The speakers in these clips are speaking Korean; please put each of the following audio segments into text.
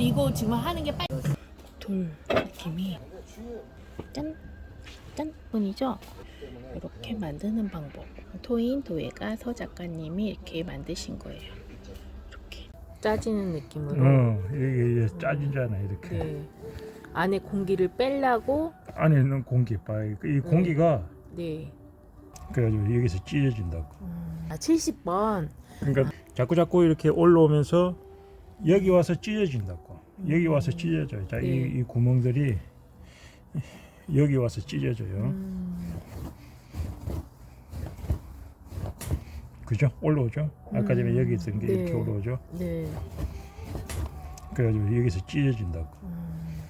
근데 이거 지금 하는 게 빨리. 돌 느낌이 짠, 짠 뿐이죠. 이렇게 만드는 방법. 토인 도예가 서 작가님이 이렇게 만드신 거예요. 이렇게 짜지는 느낌으로. 어 이게, 이게 짜지잖아 이렇게 네. 안에 공기를 빼려고. 안에 있는 공기 봐이 공기가 네. 그래가지고 여기서 찢어진다고 아 70번. 그러니까 자꾸 자꾸 이렇게 올라오면서 여기 와서 찢어진다고 여기 와서 찢어져요 자, 네. 이, 이 구멍들이 여기 와서 찢어져요 음, 그죠? 올라오죠? 아까 전에 음, 여기 있던 게 네. 이렇게 올라오죠? 네. 그래가지고 여기서 찢어진다고 음,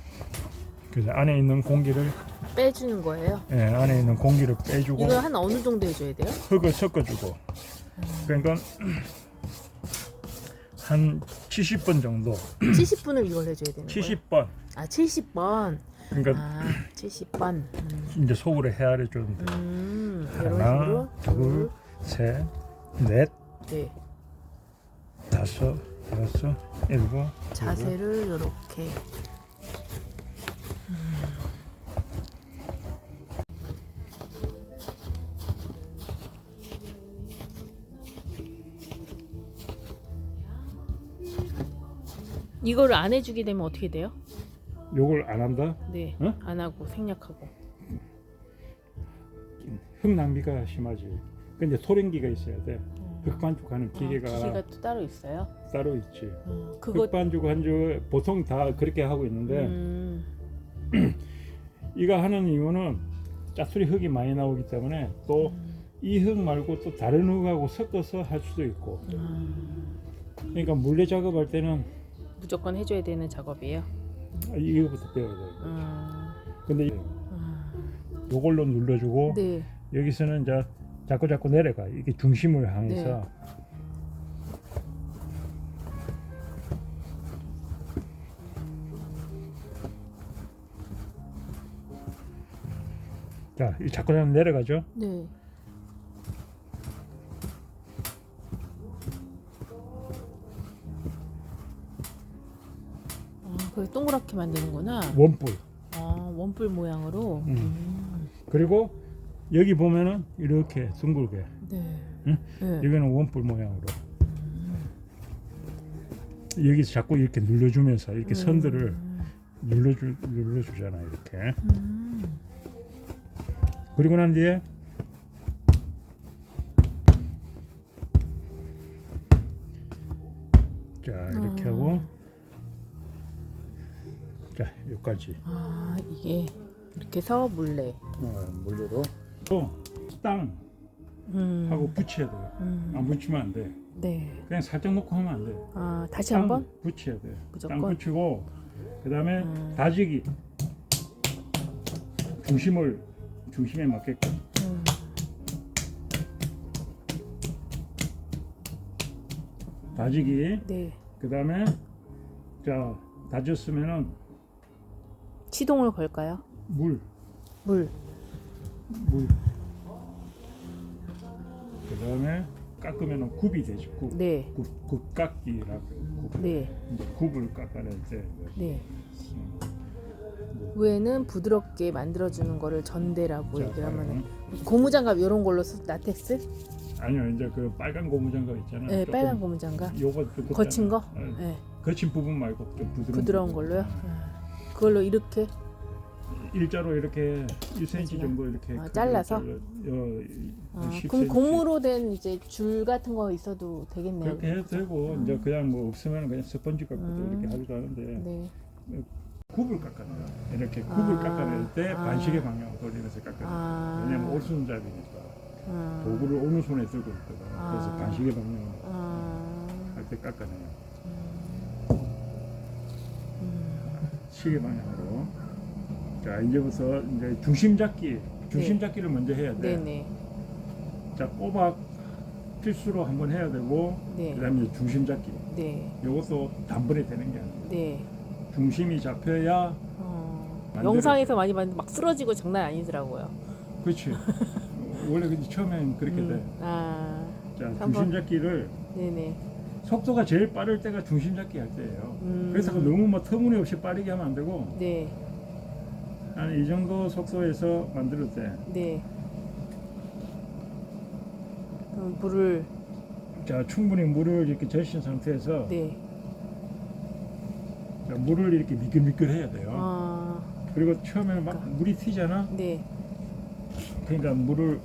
그래서 안에 있는 공기를 빼주는 거예요. 예, 안에 있는 공기를 빼주고 이거 한 어느 정도 해줘야 돼요? 흙을 섞어주고 그러니까 한 70번 정도 70분을 이걸 해줘야 되는 거예요? 70번 아 70번. 그러니까 아 70번. 음, 이제 속으로 헤아려 주는데 음 이런 하나, 식으로. 둘, 셋, 넷, 네. 다섯, 여섯, 일곱, 자세를 이렇게. 이거를 안 해주게 되면 어떻게 돼요? 요걸 안 한다? 네, 어? 안 하고 생략하고. 흙 낭비가 심하지. 근데 토랭기가 있어야 돼. 흙 반죽하는 기계가, 아, 기계가 또 따로 있어요. 따로 있지. 음, 그거 흙 반죽 한줄 보통 다 그렇게 하고 있는데 음, 이거 하는 이유는 짜투리 흙이 많이 나오기 때문에 또이흙 말고 또 다른 흙하고 섞어서 할 수도 있고 음, 그러니까 물레 작업할 때는 무조건 해줘야 되는 작업이에요. 이거부터 배워야 돼. 음, 근데 음, 요걸로 눌러주고 네. 여기서는 이제 자꾸 자꾸 내려가 이게 중심을 향해서 자, 이 자꾸 자꾸 내려가죠. 네. 그걸 동그랗게 만드는구나. 원뿔. 아, 원뿔 모양으로. 음. 음. 그리고 여기 보면은 이렇게 둥글게 네. 응? 네. 여기는 원뿔 모양으로 여기서 자꾸 이렇게 눌러주면서 이렇게 선들을 음. 눌러주 눌러주잖아 이렇게 음. 그리고 난 뒤에 자 이렇게 아. 하고 자 여기까지 아, 이게 이렇게 해서 물레. 어, 물려도 또땅 음. 하고 붙여야 돼요 음. 안 붙이면 안 돼 네. 그냥 살짝 놓고 하면 안 돼 아, 다시 땅 한번? 붙여야 돼. 무조건? 땅 붙이고 그다음에 음. 다지기 중심을 중심에 맞게끔 음. 다지기 네. 그다음에 자 다졌으면은 시동을 걸까요? 물 물. 물. 그 다음에 깎으면은 굽이 되죠. 굽. 네. 굽, 굽 깎기라고. 굽. 네. 이제 굽을 깎아낼 때 네. 위에는 부드럽게 만들어주는 거를 전대라고 자, 얘기를 하면 과연 고무장갑 이런 걸로 쓰, 라텍스? 아니요 이제 그 빨간 고무장갑 있잖아요. 네, 조금 빨간 고무장갑. 요거 좀 거친 거? 네. 네. 거친 부분 말고 좀 부드러운, 부드러운. 걸로요? 네. 네. 그걸로 이렇게 일자로 이렇게 1cm 하지만- 정도 이렇게 아, 잘라서? 잘라- 어, 아, 10cm. 그럼 고무로 된 이제 줄 같은 거 있어도 되겠네요. 그렇게 해도 되고 이제 그냥 뭐 없으면 그냥 스펀지 갖고도 음. 이렇게 하기도 하는데 네. 굽을 깎아내요. 이렇게 굽을 아. 깎아낼 때 아. 반시계 방향으로 돌리면서 깎아내요. 아. 왜냐면 오른손잡이니까 아. 도구를 오른손에 들고 있거든. 아. 그래서 반시계 방향으로 아. 할 때 깎아내요. 시계 방향으로. 자 이제부터 이제 중심 잡기, 중심 잡기를 먼저 해야 돼. 네네. 자 꼬박 필수로 한번 해야 되고 네. 그다음에 중심 잡기. 네. 이것도 단번에 되는 게 아니고 네. 중심이 잡혀야 어. 만들어져. 영상에서 많이 봤는데 막 쓰러지고 장난 아니더라고요. 그렇지. 원래 처음엔 그렇게 돼. 음. 아. 자 한번. 중심 잡기를 네네. 속도가 제일 빠를 때가 중심 잡기 할 때예요. 음. 그래서 너무 뭐 터무니없이 빠르게 하면 안 되고 네, 한 이 정도 속도에서 만들 때, 네. 그럼 물을 자 충분히 물을 이렇게 적신 상태에서 네. 자, 물을 이렇게 미끌미끌해야 돼요. 아, 그리고 처음에 막 물이 튀잖아. 네. 그러니까 물을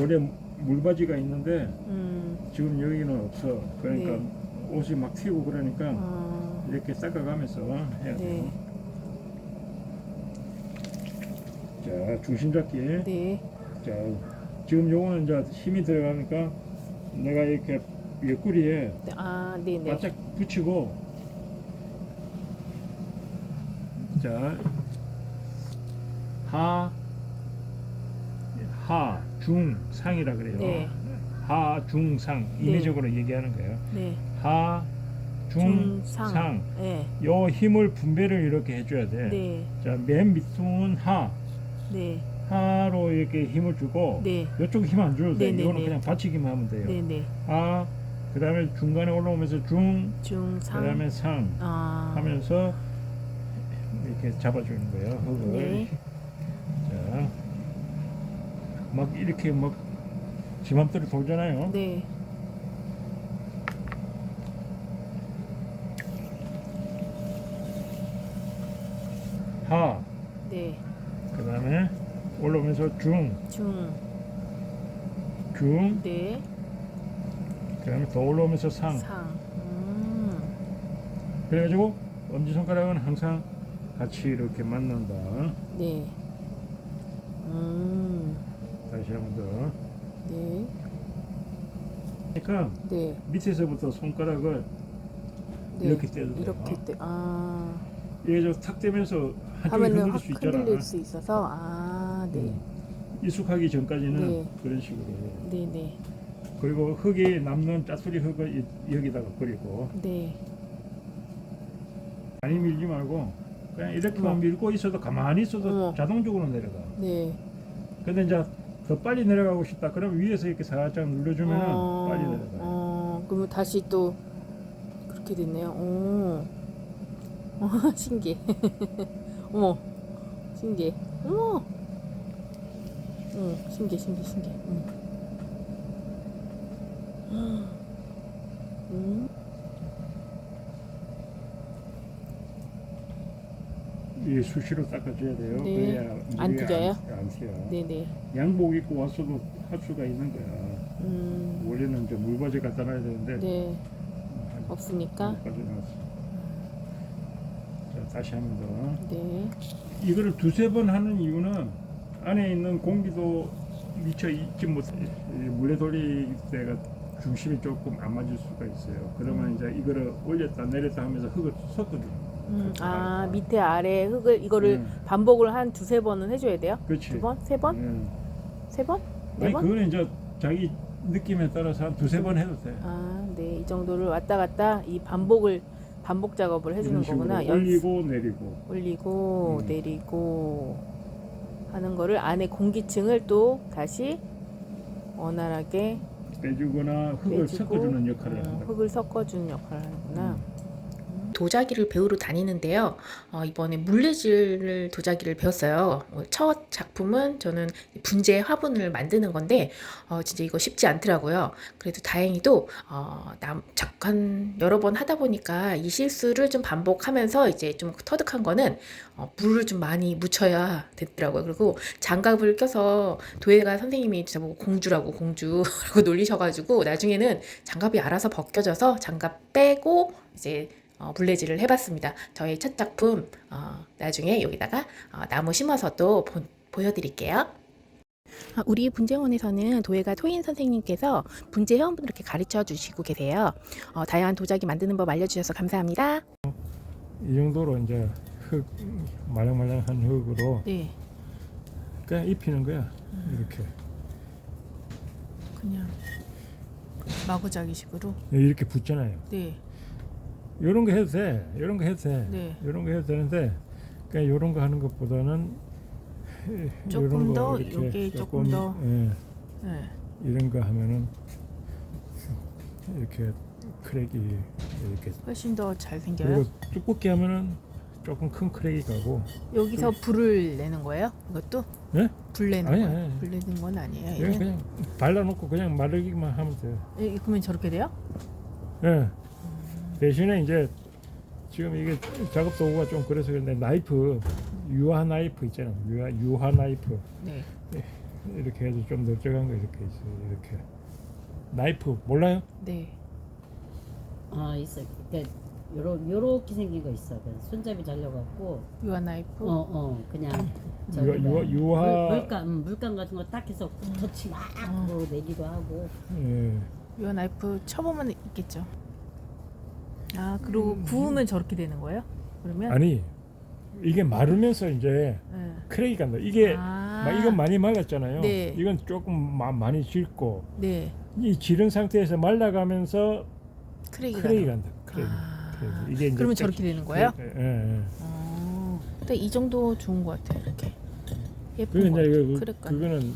원래 물바지가 있는데 음, 지금 여기는 없어. 그러니까 네. 옷이 막 튀고 그러니까 아, 이렇게 닦아가면서 해야 돼요. 네, 자 중심 잡기. 네. 자 지금 요거는 이제 힘이 들어가니까 내가 이렇게 옆구리에 네, 아, 네, 네. 바짝 붙이고 자 하, 하, 중, 상이라 그래요. 네. 하, 중, 상 임의적으로 얘기하는 거예요. 네. 하, 중, 중 상. 상. 네. 요 힘을 분배를 이렇게 해줘야 돼. 네. 자, 맨 밑통은 하, 네. 하로 이렇게 힘을 주고 네. 이쪽 힘 안 줘도 돼. 네, 네, 이거는 네. 그냥 받치기만 하면 돼요. 네, 네. 하, 그 다음에 중간에 올라오면서 중, 중 상. 그 다음에 상 아. 하면서 이렇게 잡아주는 거예요. 흙을. 네. 자, 막 이렇게 막 지 맘대로 돌잖아요. 네. 하, 네. 그 다음에 올라오면서 중, 중. 중, 네. 그 다음에 더 올라오면서 상. 상. 음. 그래가지고 엄지 손가락은 항상 같이 이렇게 만난다. 네. 음. 다시 한번 더. 네. 그러니까 네. 밑에서부터 손가락을 네. 이렇게 떼도 돼요. 이렇게 떼. 아. 이게 저탁 떼면서 한쪽이 하면은 흔들릴 확 수 있잖아. 흔들릴 수 있어서 아, 네. 음. 익숙하기 전까지는 네. 그런 식으로 해요. 네, 네. 그리고 흙이 남는 짜투리 흙을 이- 여기다가 버리고 네. 많이 밀지 말고 그냥 이렇게만 어머. 밀고 있어도 가만히 있어도 어머. 자동적으로 내려가. 네. 근데 이제 더 빨리 내려가고 싶다. 그럼 위에서 이렇게 살짝 눌러주면 어, 빨리 내려가요. 어, 그러면 다시 또 그렇게 됐네요. 오. 어, 신기해. 어머. 신기해. 어머. 응, 신기해, 신기해, 신기해. 응. 음. 이게 수시로 닦아줘야 돼요. 네. 그래야 안 물이 튀겨요? 안, 안 튀어. 네네. 양복 입고 왔어도 할 수가 있는 거야. 음. 원래는 이제 물바지 갖다 놔야 되는데 네. 없으니까. 까지 놨어. 자 다시 한번 더. 네. 이거를 두세 번 하는 이유는 안에 있는 공기도 미쳐 있지 못해 이 물에 돌릴 때가 중심이 조금 안 맞을 수가 있어요. 그러면 이제 이거를 올렸다 내렸다 하면서 흙을 섞어줘요. 음, 아, 밑에 아래 흙을 이거를 네. 반복을 한 두세 번은 해줘야 돼요? 그렇지. 두 번? 세 번? 예. 세 번? 네 아니 번? 그거는 이제 자기 느낌에 따라서 한 두세 번 해도 돼. 아, 네. 이 정도를 왔다 갔다 이 반복을 반복 작업을 해주는 이런 식으로 거구나. 올리고 내리고. 올리고 음. 내리고 하는 거를 안에 공기층을 또 다시 원활하게 빼주거나 흙을 빼주고, 섞어주는 역할을 어, 한다. 흙을 섞어주는 역할을 하는구나. 음. 도자기를 배우러 다니는데요. 어, 이번에 물레질 도자기를 배웠어요. 어, 첫 작품은 저는 분재 화분을 만드는 건데 어, 진짜 이거 쉽지 않더라고요. 그래도 다행히도 어, 남, 잠깐 여러 번 하다 보니까 이 실수를 좀 반복하면서 이제 좀 터득한 거는 어, 물을 좀 많이 묻혀야 됐더라고요. 그리고 장갑을 껴서 도예가 선생님이 저보고 공주라고 공주라고 놀리셔가지고 나중에는 장갑이 알아서 벗겨져서 장갑 빼고 이제 어, 물레질을 해봤습니다. 저의 첫 작품 어, 나중에 여기다가 어, 나무 심어서 또 보, 보여드릴게요. 아, 우리 분재원에서는 도예가 토인 선생님께서 분재 회원분들 이렇게 가르쳐 주시고 계세요. 어, 다양한 도자기 만드는 법 알려주셔서 감사합니다. 이 정도로 이제 흙 말랑말랑한 흙으로 네, 그냥 입히는 거야. 이렇게 그냥 마구자기식으로. 이렇게 붙잖아요. 네, 이런 거 해도 돼. 이런 거 해도 돼. 네. 이런 거 해도 되는데 그냥 이런 거 하는 것보다는 조금 거 더, 이렇게 조금 더. 예, 네. 이런 거 하면은 이렇게 크랙이 이렇게 훨씬 더 잘 생겨요. 그리고 두껍게 하면은 조금 큰 크랙이 가고 여기서 불을 내는 거예요? 이것도? 네? 불 내는 아니, 거예요? 아니, 아니. 불 내는 건 아니에요. 얘는? 그냥 발라놓고 그냥 마르기만 하면 돼요. 예, 그러면 저렇게 돼요? 예. 대신에 이제 지금 이게 작업 도구가 좀 그래서 그런데 나이프 유화 나이프 있잖아요. 유화 유화 나이프 네. 이렇게 해서 좀 넓적한 거 이렇게 있어요. 이렇게 나이프 몰라요? 네. 아 있어. 그러니까 요러 요렇게 생긴 거 있어. 그 손잡이 달려갖고 유아 나이프. 어 어 그냥 유화 유화, 유화 물, 물감 음, 물감 같은 거 딱 해서 터치 막 어. 뭐 내기도 하고. 예. 유아 나이프 쳐보면 있겠죠. 아 그리고 구우면 저렇게 되는 거예요? 그러면? 음. 아니 이게 마르면서 이제 네. 크랙이 간다. 이게 아. 막 이건 많이 말랐잖아요. 네. 이건 조금 마, 많이 질고 네. 이 지른 상태에서 말라가면서 크랙이 크랙이. 간다. 크랙이. 아. 크랙이. 이게 이제 그러면 딱- 저렇게 되는 거예요? 예, 예, 예. 어. 근데 이 정도 좋은 것 같아요. 이렇게 예쁜 그게 것 이제. 그, 크랙. 그거는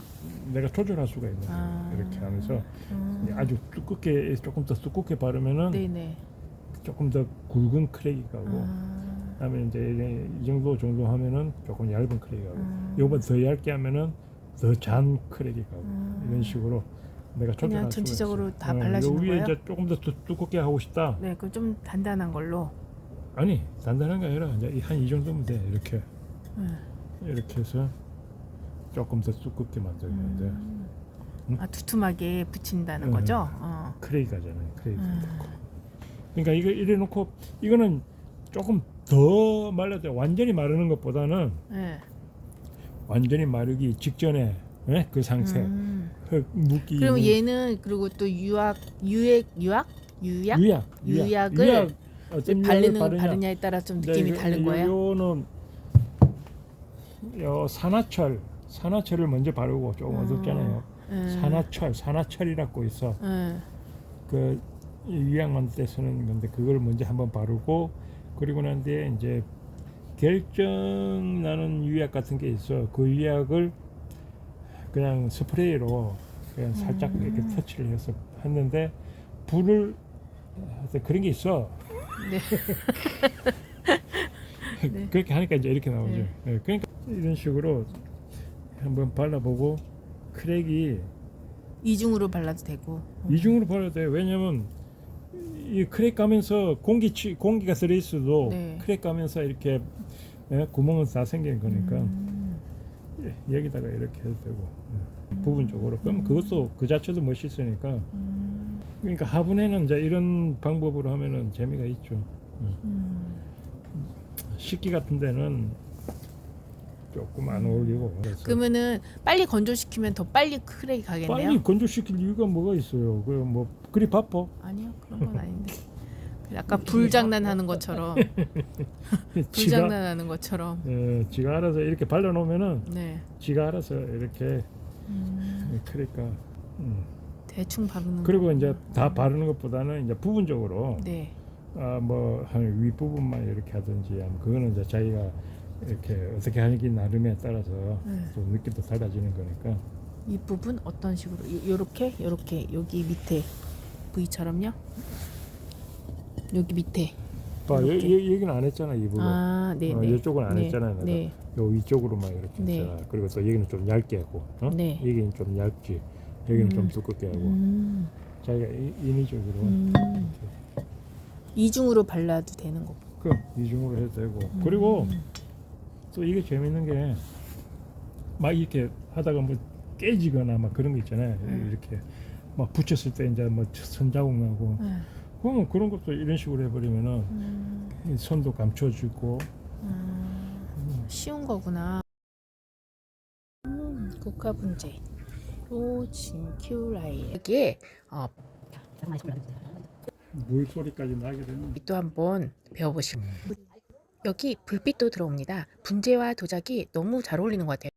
내가 조절할 수가 있는 거예요. 아. 이렇게 하면서 음. 아주 두껍게 조금 더 두껍게 바르면은 네네. 조금 더 굵은 크랙이 가고 아. 그다음에 이제 이 정도 정도 하면은 조금 얇은 크랙이 가고 음. 요거보다 더 얇게 하면은 더 잔 크랙이 가고 음. 이런 식으로 내가 그냥 전체적으로 있어요. 다 어, 발라주는 요 위에 거예요? 이제 조금 더 두, 두껍게 하고 싶다. 네, 그럼 좀 단단한 걸로. 아니 단단한 게 아니라 이제 한 이 정도면 돼 이렇게 네. 이렇게 해서 조금 더 두껍게 만들면 돼. 음. 응? 아 두툼하게 붙인다는 응. 거죠? 어. 크레이 가잖아요. 크레이. 음. 그러니까 이거 이래 놓고 이거는 조금 더 말라도 완전히 마르는 것보다는 네. 완전히 마르기 직전에 예? 그 상태 음. 흙 묻기 그럼 얘는 그리고 또 유약 유액 유약 유약 유약 유약 을 유약 어떤 바르는 바르냐. 바르냐에 따라 좀 네, 느낌이 요- 다른 요- 거예요? 요는 요 산화철 산화철을 먼저 바르고 조금 음. 어둡잖아요. 음. 산화철 산화철이라고 있어. 음. 그 유약 만들 때 쓰는 건데 그걸 먼저 한번 바르고 그리고 난 뒤에 이제 결정 나는 유약 같은 게 있어 그 유약을 그냥 스프레이로 그냥 살짝 음. 이렇게 터치를 해서 했는데 불을 하여튼 그런 게 있어 네. 네. 그렇게 하니까 이제 이렇게 나오죠 네. 예, 그러니까 이런 식으로 한번 발라보고 크랙이 이중으로 발라도 되고. 이중으로 발라도 돼요. 왜냐면 이 크랙 가면서 공기 치, 공기가 들어있어도 네. 크랙 가면서 이렇게 예, 구멍은 다 생기는 거니까 음. 예, 여기다가 이렇게 해도 되고 예, 부분적으로 그럼 그것도 그 자체도 멋있으니까 음. 그러니까 화분에는 이제 이런 방법으로 하면은 재미가 있죠. 예. 음. 식기 같은 데는 조금 안 어울리고 그래서 그러면은 빨리 건조시키면 더 빨리 크랙이 가겠네요. 빨리 건조시킬 이유가 뭐가 있어요? 그 뭐 그리 바빠? 아니요 그런 건 아닌데. 아까 불장난하는 것처럼 지가 불장난하는 것처럼. 예, 지가 알아서 이렇게 발라놓으면은 네. 지가 알아서 이렇게 음. 그러니까 음. 대충 바르는. 그리고. 이제 다 바르는 것보다는 이제 부분적으로 네. 아뭐한 윗부분만 이렇게 하든지 그거는 이제 자기가 이렇게 어떻게 하기 나름에 따라서 네. 또 느낌도 달라지는 거니까 이 부분 어떤 식으로? 요- 요렇게 요렇게 여기 밑에 V처럼요? 여기 밑에. 봐 여, 이렇게. 여, 여기는 안 했잖아 이 부분 아, 네, 어, 네. 이쪽은 안 네, 했잖아요 내가 네. 요 위쪽으로만 이렇게 네. 했잖아 그리고 또 여기는 좀 얇게 하고 어? 네. 여기는 좀 얇지 여기는 좀 음. 두껍게 하고 음. 자기가 이- 인위적으로 음. 이중으로 발라도 되는 거고. 그 이중으로 해도 되고 그리고 또 이게 재밌는 게 막 이렇게 하다가 뭐 깨지거나 막 그런 거 있잖아요 음. 이렇게 막 붙였을 때 이제 뭐 선자국 나고 네. 그러면 그런 것도 이런 식으로 해버리면은 음. 이 손도 감춰지고 음. 쉬운 거구나. 음, 국화 분재. 로진큐라이 여기에 어, 물 소리까지 나게 되는 또 한번 배워보시고 여기 불빛도 들어옵니다. 분재와 도자기 너무 잘 어울리는 것 같아요.